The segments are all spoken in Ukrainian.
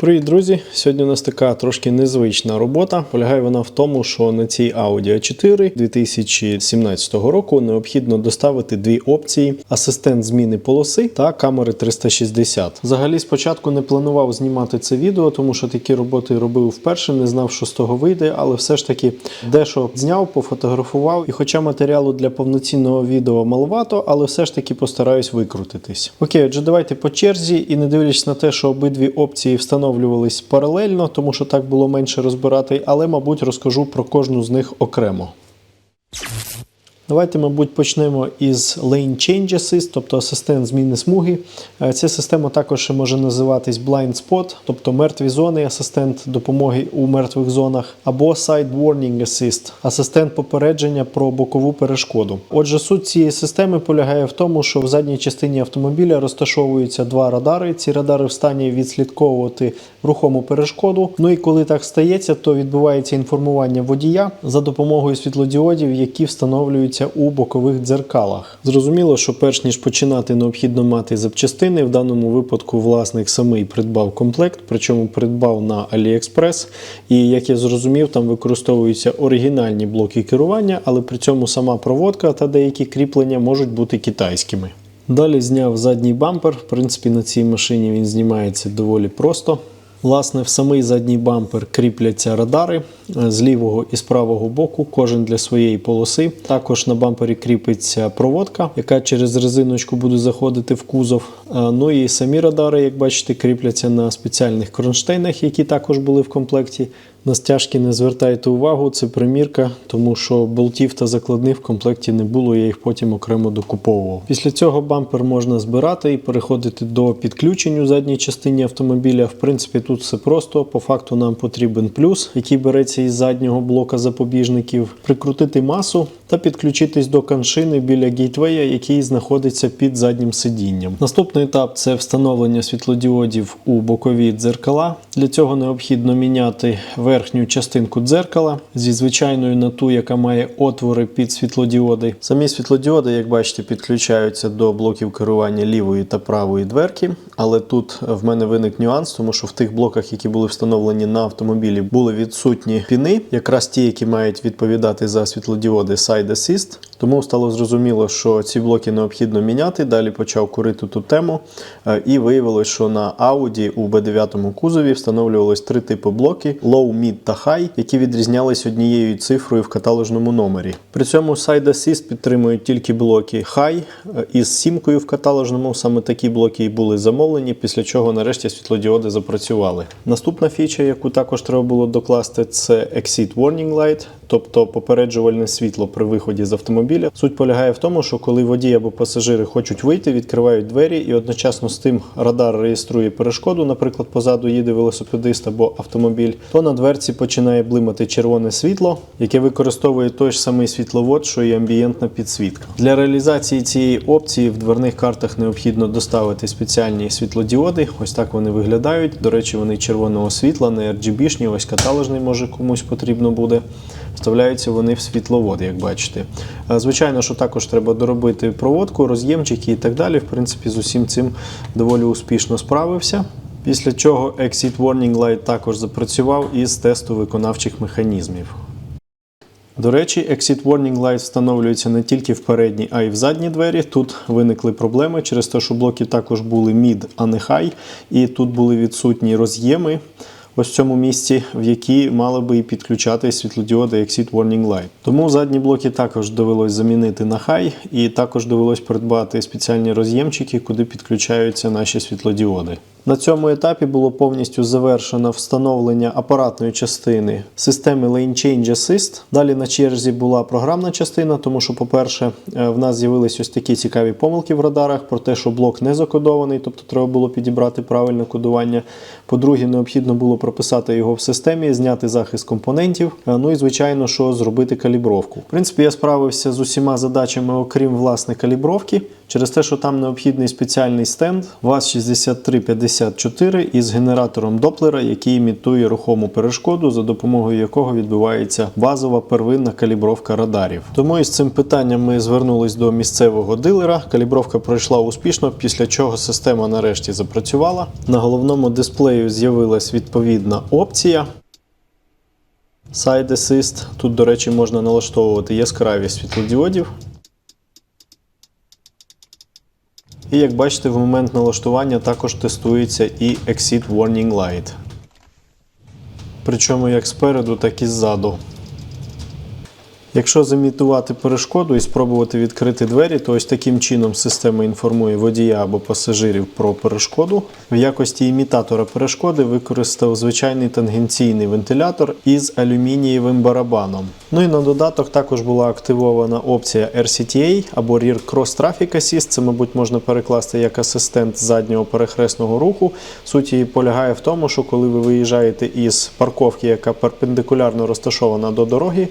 Привіт, друзі! Сьогодні у нас така трошки незвична робота. Полягає вона в тому, що на цій Audi A4 2017 року необхідно доставити дві опції: асистент зміни полоси та камери 360. Взагалі, спочатку не планував знімати це відео, тому що такі роботи робив вперше, не знав, що з того вийде, але все ж таки дещо зняв, пофотографував. І хоча матеріалу для повноцінного відео маловато, але все ж таки постараюсь викрутитись. Окей, отже, давайте по черзі і не дивлячись на те, що обидві опції встановлювались паралельно, тому що так було менше розбирати, але, мабуть, розкажу про кожну з них окремо. Давайте, мабуть, почнемо із Lane Change Assist, тобто асистент зміни смуги. Е, Ця система також може називатись Blind Spot, тобто мертві зони, асистент допомоги у мертвих зонах, або Side Warning Assist, асистент попередження про бокову перешкоду. Отже, суть цієї системи полягає в тому, що в задній частині автомобіля розташовуються два радари. Ці радари в стані відслідковувати рухому перешкоду. Ну і коли так стається, то відбувається інформування водія за допомогою світлодіодів, які встановлюються у бокових дзеркалах. Зрозуміло, що перш ніж починати, необхідно мати запчастини. В даному випадку власник самий придбав комплект, причому придбав на AliExpress. І як я зрозумів, там використовуються оригінальні блоки керування, але при цьому сама проводка та деякі кріплення можуть бути китайськими. Далі зняв задній бампер. В принципі, на цій машині він знімається доволі просто. Власне, в самий задній бампер кріпляться радари е, з лівого і з правого боку, кожен для своєї полоси. Також на бампері кріпиться проводка, яка через резиночку буде заходити в кузов. Е, Ну і самі радари, як бачите, кріпляться на спеціальних кронштейнах, які також були в комплекті. На стяжки не звертайте увагу, це примірка, тому що болтів та закладних в комплекті не було, я їх потім окремо докуповував. Після цього бампер можна збирати і переходити до підключень у задній частині автомобіля. В принципі, тут все просто. По факту нам потрібен плюс, який береться із заднього блока запобіжників, прикрутити масу та підключитись до каншини біля гейтвея, який знаходиться під заднім сидінням. Наступний етап це встановлення світлодіодів у бокові дзеркала. Для цього необхідно міняти верхню частинку дзеркала зі звичайною на ту, яка має отвори під світлодіоди. Самі світлодіоди, як бачите, підключаються до блоків керування лівої та правої дверки. Але тут в мене виник нюанс, тому що в тих блоках, які були встановлені на автомобілі, були відсутні піни, якраз ті, які мають відповідати за світлодіоди Side Assist. Тому стало зрозуміло, що ці блоки необхідно міняти. Далі почав курити ту тему, Е, і виявилось, що на Audi у B9 кузові встановлювалось три типи блоки: Low, Mid та High, які відрізнялись однією цифрою в каталожному номері. При цьому Side Assist підтримують тільки блоки High е, із сімкою в каталожному. Саме такі блоки і були замовлені, після чого нарешті світлодіоди запрацювали. Наступна фіча, яку також треба було докласти, це Exit Warning Light, тобто попереджувальне світло при виході з автомобіля. Суть полягає в тому, що коли водій або пасажири хочуть вийти, відкривають двері, і одночасно з тим радар реєструє перешкоду, наприклад, позаду їде велосипедист або автомобіль, то на дверці починає блимати червоне світло, яке використовує той ж самий світловод, що і амбієнтна підсвітка. Для реалізації цієї опції в дверних картах необхідно доставити спеціальні світлодіоди. Ось так вони виглядають. До речі, вони червоного світла, не RGB-шні, ось каталожний може комусь потрібно буде. Вставляються вони в світловод, як бачите. Звичайно, що також треба доробити проводку, роз'ємчики і так далі. В принципі, з усім цим доволі успішно справився. Після чого Exit Warning Light також запрацював із тесту виконавчих механізмів. До речі, Exit Warning Light встановлюється не тільки в передні, а й в задні двері. Тут виникли проблеми через те, що блоки також були mid, а не high, і тут були відсутні роз'єми. Ось в цьому місці, в які мали би і підключати світлодіоди Exit Warning Light. Тому задні блоки також довелось замінити на хай, і також довелось придбати спеціальні роз'ємчики, куди підключаються наші світлодіоди. На цьому етапі було повністю завершено встановлення апаратної частини системи Lane Change Assist. Далі на черзі була програмна частина, тому що, по-перше, е, в нас з'явились ось такі цікаві помилки в радарах про те, що блок не закодований, тобто треба було підібрати правильне кодування. По-друге, необхідно було прописати його в системі, зняти захист компонентів. е, Ну і звичайно, що зробити калібровку. В принципі, я справився з усіма задачами, окрім власне калібровки. Через те, що там необхідний спеціальний стенд ВАЗ-6354 із генератором Доплера, який імітує рухому перешкоду, за допомогою якого відбувається базова первинна калібровка радарів. Тому із цим питанням ми звернулись до місцевого дилера. Калібровка пройшла успішно, після чого система нарешті запрацювала. На головному дисплею з'явилась відповідна опція. Side Assist. Тут, до речі, можна налаштовувати яскравість світлодіодів. І як бачите, в момент налаштування також тестується і Exit Warning Light. Причому як спереду, так і ззаду. Якщо замітувати перешкоду і спробувати відкрити двері, то ось таким чином система інформує водія або пасажирів про перешкоду. В якості імітатора перешкоди використав звичайний тангенційний вентилятор із алюмінієвим барабаном. Ну і на додаток також була активована опція RCTA або Rear Cross Traffic Assist. Це, мабуть, можна перекласти як асистент заднього перехресного руху. Суть її полягає в тому, що коли ви виїжджаєте із парковки, яка перпендикулярно розташована до дороги,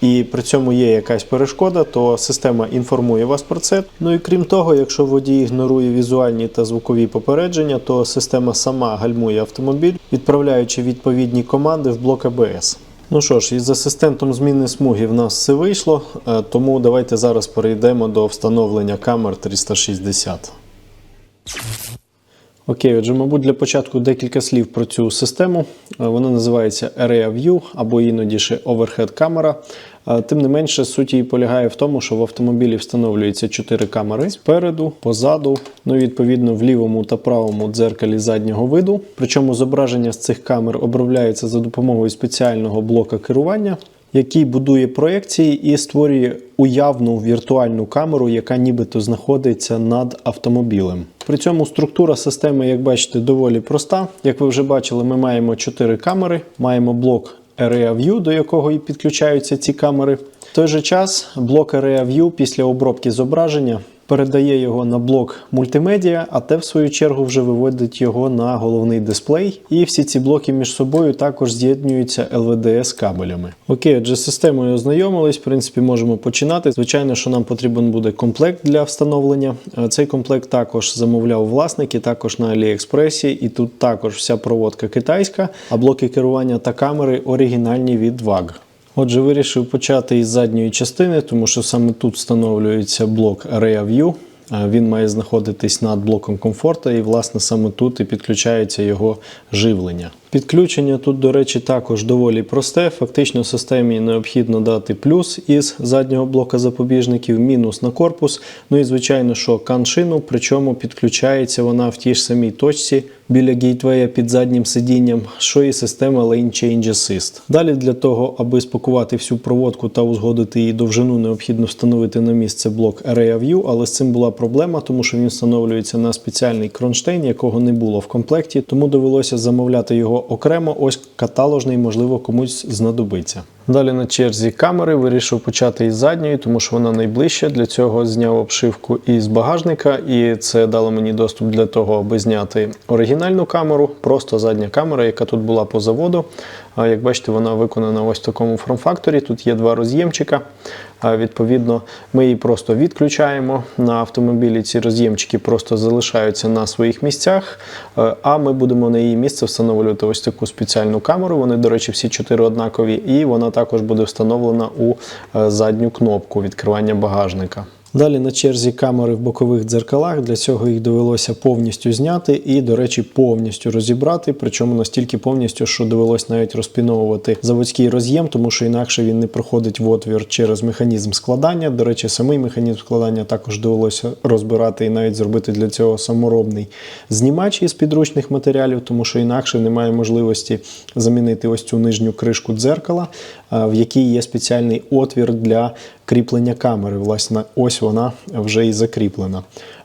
і при цьому є якась перешкода, то система інформує вас про це. Ну і крім того, якщо водій ігнорує візуальні та звукові попередження, то система сама гальмує автомобіль, відправляючи відповідні команди в блок АБС. Ну що ж, із асистентом зміни смуги в нас все вийшло, е, тому давайте зараз перейдемо до встановлення камер 360. Окей, отже, мабуть, для початку декілька слів про цю систему. Е, Вона називається Area View або іноді ще Overhead камера. Тим не менше, суть її полягає в тому, що в автомобілі встановлюється 4 камери спереду, позаду, ну і відповідно в лівому та правому дзеркалі заднього виду. Причому зображення з цих камер обробляється за допомогою спеціального блока керування який будує проекції і створює уявну віртуальну камеру, яка нібито знаходиться над автомобілем. При цьому структура системи, як бачите, доволі проста. Як ви вже бачили, ми маємо 4 камери, маємо блок Area до якого і підключаються ці камери. В той же час блок Area після обробки зображення передає його на блок мультимедіа, а те, в свою чергу, вже виводить його на головний дисплей. І всі ці блоки між собою також з'єднуються LVDS кабелями. Окей, отже, з системою ознайомились. В принципі, можемо починати. Звичайно, що нам потрібен буде комплект для встановлення. Е, Цей комплект також замовляв власник і також на Аліекспресі. І тут також вся проводка китайська, а блоки керування та камери оригінальні від VAG. Отже, вирішив почати із задньої частини, тому що саме тут встановлюється блок Area View. Він має знаходитись над блоком комфорта, і, власне, саме тут і підключається його живлення. Підключення тут, до речі, також доволі просте. Фактично, системі необхідно дати плюс із заднього блока запобіжників, мінус на корпус. Ну і звичайно, що каншину, причому підключається вона в тій ж самій точці біля гейтвея під заднім сидінням, що і система Lane Change Assist. Далі для того, аби спакувати всю проводку та узгодити її довжину, необхідно встановити на місце блок Area View, але з цим була проблема, тому що він встановлюється на спеціальний кронштейн, якого не було в комплекті, тому довелося замовляти його окремо. Ось каталожний, можливо, комусь знадобиться. Далі на черзі камери вирішив почати із задньої, тому що вона найближча. Для цього зняв обшивку із багажника, і це дало мені доступ для того, аби зняти оригінальну камеру, просто задня камера, яка тут була по заводу. Як бачите, вона виконана ось в такому форм-факторі. Тут є два роз'ємчика. Відповідно, ми її просто відключаємо на автомобілі. Ці роз'ємчики просто залишаються на своїх місцях. А ми будемо на її місце встановлювати ось таку спеціальну камеру. Вони, до речі, всі чотири однакові, і вона також буде встановлена у е, задню кнопку відкривання багажника. Далі на черзі камери в бокових дзеркалах. Для цього їх довелося повністю зняти і, до речі, повністю розібрати. Причому настільки повністю, що довелось навіть розпіновувати заводський роз'єм, тому що інакше він не проходить в отвір через механізм складання. До речі, самий механізм складання також довелося розбирати і навіть зробити для цього саморобний знімач із підручних матеріалів, тому що інакше немає можливості замінити ось цю нижню кришку дзеркала, в якій є спеціальний отвір для кріплення камери. Власне, ось вона вже і закріплена.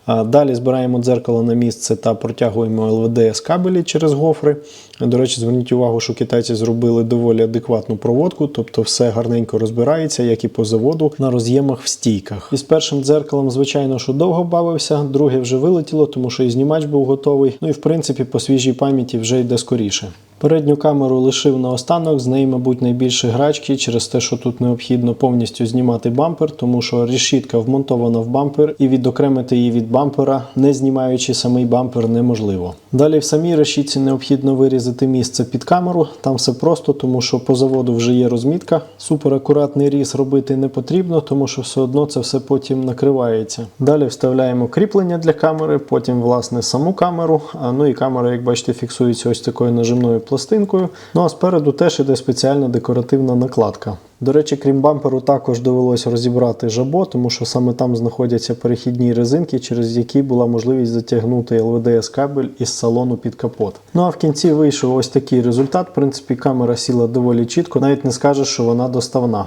Далі збираємо дзеркало на місце та протягуємо LVDS кабелі через гофри. До речі, зверніть увагу, що китайці зробили доволі адекватну проводку, тобто все гарненько розбирається, як і по заводу, на роз'ємах в стійках. Із першим дзеркалом, звичайно, що довго бавився, друге вже вилетіло, тому що і знімач був готовий. Ну і в принципі по свіжій пам'яті вже йде скоріше. Передню камеру лишив наостанок, з неї, мабуть, найбільше грачки через те, що тут необхідно повністю знімати бампер, тому що решітка вмонтована в бампер, і відокремити її від бампера, не знімаючи самий бампер, неможливо. Далі в самій решітці необхідно вирізати місце під камеру. Там все просто, тому що по заводу вже є розмітка. Супер акуратний різ робити не потрібно, тому що все одно це все потім накривається. Далі вставляємо кріплення для камери, потім власне саму камеру. А ну і камера, як бачите, фіксується ось такою нажимною пластинкою. Ну а спереду теж іде спеціальна декоративна накладка. До речі, крім бамперу, також довелося розібрати жабо, тому що саме там знаходяться перехідні резинки, через які була можливість затягнути LVDS кабель із салону під капот. Ну а в кінці вийшов ось такий результат. В принципі, камера сіла доволі чітко, навіть не скажеш, що вона доставна.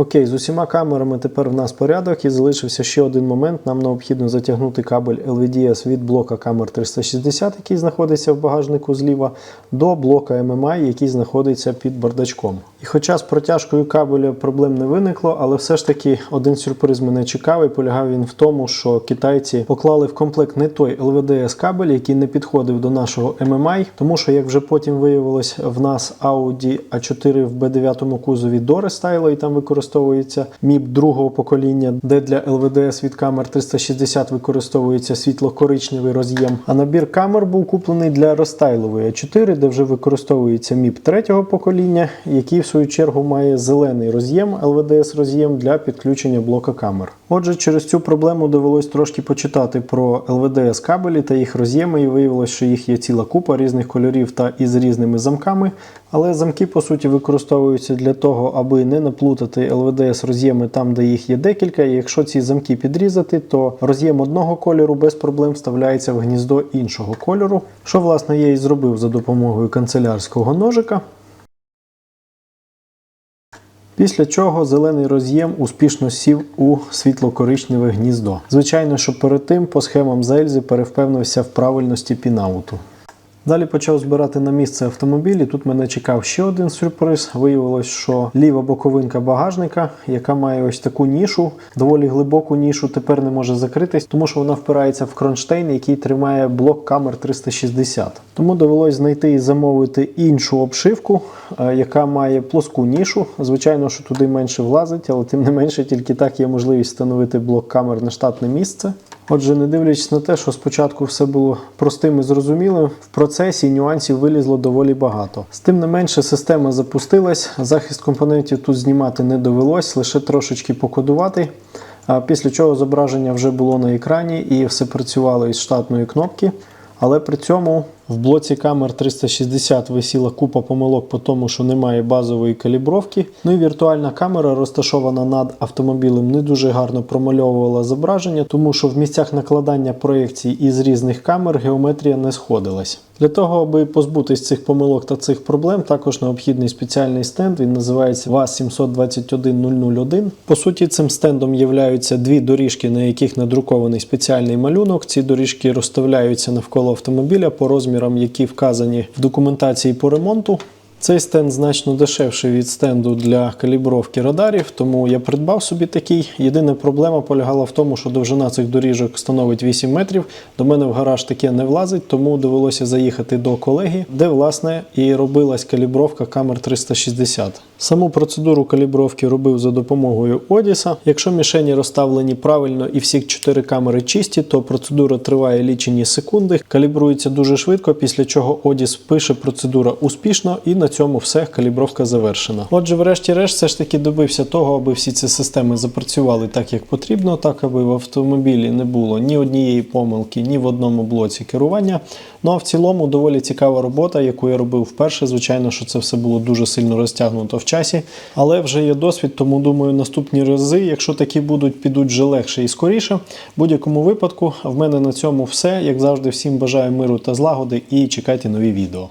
Окей, з усіма камерами тепер в нас порядок і залишився ще один момент. Нам необхідно затягнути кабель LVDS від блока камер 360, який знаходиться в багажнику зліва, до блока MMI, який знаходиться під бардачком. І хоча з протяжкою кабеля проблем не виникло, але все ж таки один сюрприз мене і полягав він в тому, що китайці поклали в комплект не той LVDS кабель, який не підходив до нашого MMI, тому що, як вже потім виявилось, в нас Audi A4 в B9 кузові до рестайлу, і там використовується міп другого покоління, де для ЛВДС від камер 360 використовується світло-коричневий роз'єм. А набір камер був куплений для розтайлової А4, де вже використовується міп третього покоління, який в свою чергу має зелений роз'єм, ЛВДС роз'єм для підключення блока камер. Отже, через цю проблему довелось трошки почитати про LVDS кабелі та їх роз'єми, і виявилось, що їх є ціла купа різних кольорів та із різними замками. Але замки, по суті, використовуються для того, аби не наплутати LVDS роз'єми там, де їх є декілька. І якщо ці замки підрізати, то роз'єм одного кольору без проблем вставляється в гніздо іншого кольору, що власне я і зробив за допомогою канцелярського ножика. Після чого зелений роз'єм успішно сів у світло-коричневе гніздо. Звичайно, що перед тим по схемам Зельзи перевпевнився в правильності пінауту. Далі почав збирати на місце автомобіль, і тут мене чекав ще один сюрприз. Виявилось, що ліва боковинка багажника, яка має ось таку нішу, доволі глибоку нішу, тепер не може закритись, тому що вона впирається в кронштейн, який тримає блок камер 360. Тому довелось знайти і замовити іншу обшивку, е, яка має плоску нішу. Звичайно, що туди менше влазить, але тим не менше, тільки так є можливість встановити блок камер на штатне місце. Отже, не дивлячись на те, що спочатку все було простим і зрозумілим, в процесі нюансів вилізло доволі багато. З тим не менше, система запустилась, захист компонентів тут знімати не довелось, лише трошечки покодувати. Після чого зображення вже було на екрані і все працювало із штатної кнопки. Але при цьому в блоці камер 360 висіла купа помилок по тому, що немає базової калібровки. Ну і віртуальна камера, розташована над автомобілем, не дуже гарно промальовувала зображення, тому що в місцях накладання проєкцій із різних камер геометрія не сходилась. Для того, аби позбутись цих помилок та цих проблем, також необхідний спеціальний стенд. Він називається VAZ-721-001. По суті, цим стендом являються дві доріжки, на яких надрукований спеціальний малюнок. Ці доріжки розставляються навколо автомобіля по розмірам, які вказані в документації по ремонту. Цей стенд значно дешевший від стенду для калібровки радарів, тому я придбав собі такий. Єдина проблема полягала в тому, що довжина цих доріжок становить 8 метрів. До мене в гараж таке не влазить, тому довелося заїхати до колеги, де власне і робилась калібровка камер 360. Саму процедуру калібровки робив за допомогою Одіса. Якщо мішені розставлені правильно і всі чотири камери чисті, то процедура триває лічені секунди, калібрується дуже швидко, після чого Одіс пише процедура успішно і на цьому все, калібровка завершена. Отже, врешті-решт, все ж таки добився того, аби всі ці системи запрацювали так, як потрібно, так аби в автомобілі не було ні однієї помилки, ні в одному блоці керування. Ну а в цілому доволі цікава робота, яку я робив вперше. Звичайно, що це все було дуже сильно розтягнуто в часі, але вже є досвід, тому думаю, наступні рази, якщо такі будуть, підуть вже легше і скоріше. В будь-якому випадку, в мене на цьому все. Як завжди, всім бажаю миру та злагоди і чекайте нові відео.